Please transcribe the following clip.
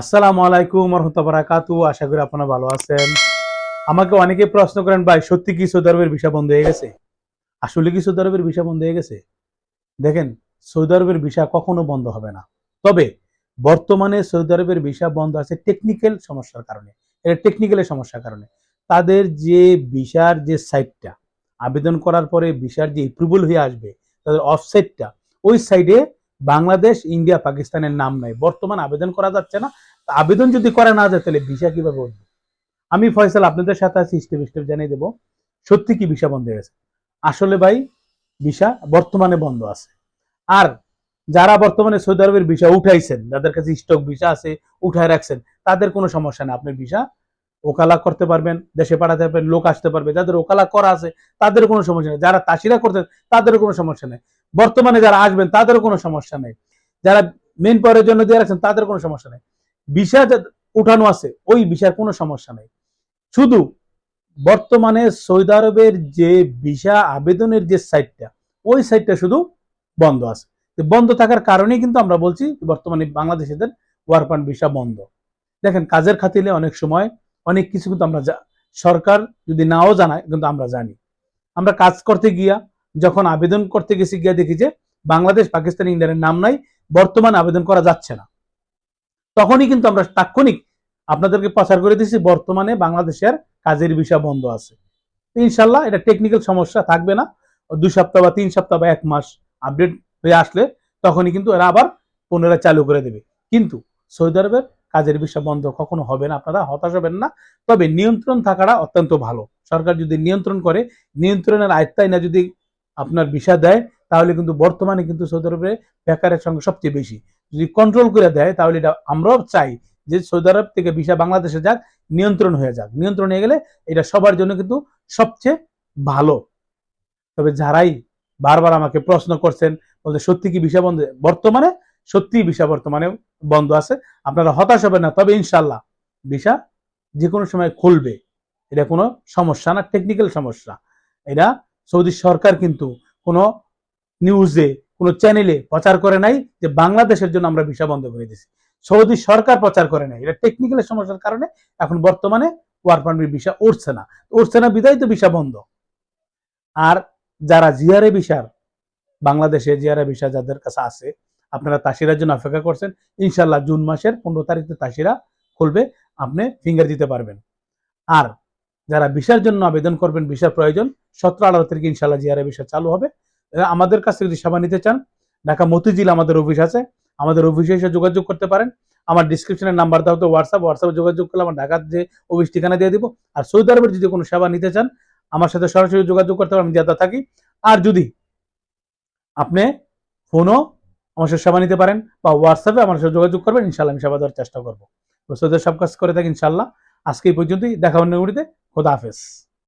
আসসালামু আলাইকুম রহমতুল্লাহ আশা করি আপনারা ভালো আছেন। আমাকে অনেকে প্রশ্ন করেন, ভাই, সত্যি কি সৌদি আরবের ভিসা বন্ধ হয়ে গেছে? আসলে কি সৌদি আরবের ভিসা বন্ধ হয়ে গেছে? দেখেন সৌদি আরবের ভিসা কখনো বন্ধ হবে না। তবে বর্তমানে সৌদি আরবের ভিসা বন্ধ আছে টেকনিক্যাল সমস্যার কারণে। এটা টেকনিক্যালের সমস্যার কারণে। তাদের যে ভিসার যে সাইটটা আবেদন করার পরে ভিসার যে এপ্রুভাল হয়ে আসবে, তাদের অফসাইটটা ওই সাইডে বাংলাদেশ, ইন্ডিয়া, পাকিস্তানের নাম নাই। বর্তমান আবেদন করা যাচ্ছে না। আবেদন যদি করা না যায়, তাহলে ভিসা কীভাবে উঠবে? আমি ফয়সাল, আপনাদের সাথে আছি, স্টেপ স্টেপ জানিয়ে দেবো। সত্যি কি ভিসা বন্ধ হয়ে গেছে? আসলে ভাই, ভিসা বর্তমানে বন্ধ আছে। আর যারা বর্তমানে সৌদি আরবের ভিসা উঠাইছেন, যাদের কাছে স্টক ভিসা আছে, উঠায় রাখছেন, তাদের কোনো সমস্যা নেই। আপনার ভিসা ওকালা করতে পারবেন, দেশে পাঠাতে পারবেন, লোক আসতে পারবে। যাদের ওকালা করা আছে, তাদের কোনো সমস্যা নেই। যারা তাসিরা করতেন তাদের কোনো সমস্যা নেই। বর্তমানে যারা আসবেন তাদেরও কোনো সমস্যা নেই। যারা মেন পাওয়ারের জন্য দিয়ে রাখছেন, তাদের কোনো সমস্যা নেই। ভিসা উঠানো আছে, ওই ভিসার কোনো সমস্যা নেই। শুধু বর্তমানে সৌদি আরবের যে ভিসা আবেদনের যে সাইটটা ওই সাইটটা শুধু বন্ধ আছে। বন্ধ থাকার কারণেই কিন্তু আমরা বলছি, বর্তমানে বাংলাদেশিদের ওয়ার্ক পারমিট ভিসা বন্ধ। দেখেন, কাজের খাতিলে অনেক সময় অনেক কিছু কিন্তু আমরা সরকার যদি নাও জানায়, কিন্তু আমরা জানি। আমরা কাজ করতে গিয়া, যখন আবেদন করতে গেছি, গিয়া দেখি যে বাংলাদেশ পাকিস্তান ইন্ডিয়ানের নাম নাই, বর্তমান আবেদন করা যাচ্ছে না। তখনই কিন্তু আমরা তাৎক্ষণিক আপনাদেরকে প্রচার করে দিচ্ছি বর্তমানে বাংলাদেশের কাজের ভিসা বন্ধ আছে। ইনশাল্লাহ এটা টেকনিক্যাল সমস্যা থাকবে না। দুই সপ্তাহ বা তিন সপ্তাহ বা এক মাস আপডেট হয়ে আসলে তখনই কিন্তু এরা আবার পুনরায় চালু করে দেবে। কিন্তু সৌদি আরবের কাজের ভিসা বন্ধ কখনো হবে না, আপনারা হতাশ হবেন না। তবে নিয়ন্ত্রণ থাকাটা অত্যন্ত ভালো। সরকার যদি নিয়ন্ত্রণ করে, নিয়ন্ত্রণের আয়ত্তায় না যদি আপনার ভিসা দেয়, তাহলে কিন্তু বর্তমানে কিন্তু সৌদি আরবে বেকারের সংখ্যা সবচেয়ে বেশি। যদি কন্ট্রোল করে দেয়, তাহলে এটা আমরাও চাই যে সৌদি আরব থেকে ভিসা বাংলাদেশে যাক, নিয়ন্ত্রণ হয়ে যাক। নিয়ন্ত্রণ হয়ে গেলে এটা সবার জন্য কিন্তু সবচেয়ে ভালো। তবে যারাই বারবার আমাকে প্রশ্ন করছেন বলতে সত্যি কি ভিসা বন্ধ? বর্তমানে সত্যি ভিসা বর্তমানে বন্ধ আছে। আপনারা হতাশ হবেন না, তবে ইনশাল্লাহ ভিসা যে কোনো সময় খুলবে। এটা কোনো সমস্যা না টেকনিক্যাল সমস্যা। এটা সৌদি সরকার কিন্তু কোনো নিউজে কোনো চ্যানেলে প্রচার করে নাই যে বাংলাদেশের জন্য আমরা ভিসা বন্ধ করে দিয়েছি। সৌদি সরকার প্রচার করে নাই। এটা টেকনিক্যাল সমস্যার কারণে এখন বর্তমানে ওয়ার্ক পারমিট ভিসা উঠছে না। উঠছে না বিদায় তো ভিসা বন্ধ। আর যারা জিআরএ ভিসার, বাংলাদেশে জিআরএ ভিসা যাদের কাছে আছে আপনারা তাসিরার জন্য অপেক্ষা করছেন ইনশাল্লাহ জুন মাসের পনেরো তারিখে তাসিরা খুলবে, আপনি ফিঙ্গার দিতে পারবেন। আর যারা ভিসার জন্য আবেদন করবেন, ভিসার প্রয়োজন, সতেরো আঠারো তারিখে ইনশাল্লাহ জিআরএ ভিসা চালু হবে। আমাদের কাছ যদি সেবা নিতে চান, ঢাকা মতিঝিল আমাদের অফিস আছে, আমাদের অফিসে এসে যোগাযোগ করতে পারেন। আমার ডিসক্রিপশনের নাম্বার দাও তো হোয়াটসঅ্যাপ হোয়াটসঅ্যাপে যোগাযোগ করলে আমার ঢাকার যে অফিস ঠিকানা দিয়ে দিব। আর সৌদি আরবের যদি কোনো সেবা নিতে চান, আমার সাথে সরাসরি যোগাযোগ করতে পারেন, আমি যাতে থাকি। আর যদি আপনি ফোনও আমার সাথে সেবা নিতে পারেন বা হোয়াটসঅ্যাপে আমার সাথে যোগাযোগ করবেন ইনশাল্লাহ আমি সেবা দেওয়ার চেষ্টা করব। সব কাজ করে থাকি ইনশাল্লাহ আজকে এই পর্যন্তই, দেখা অন্য খোদা হাফেজ।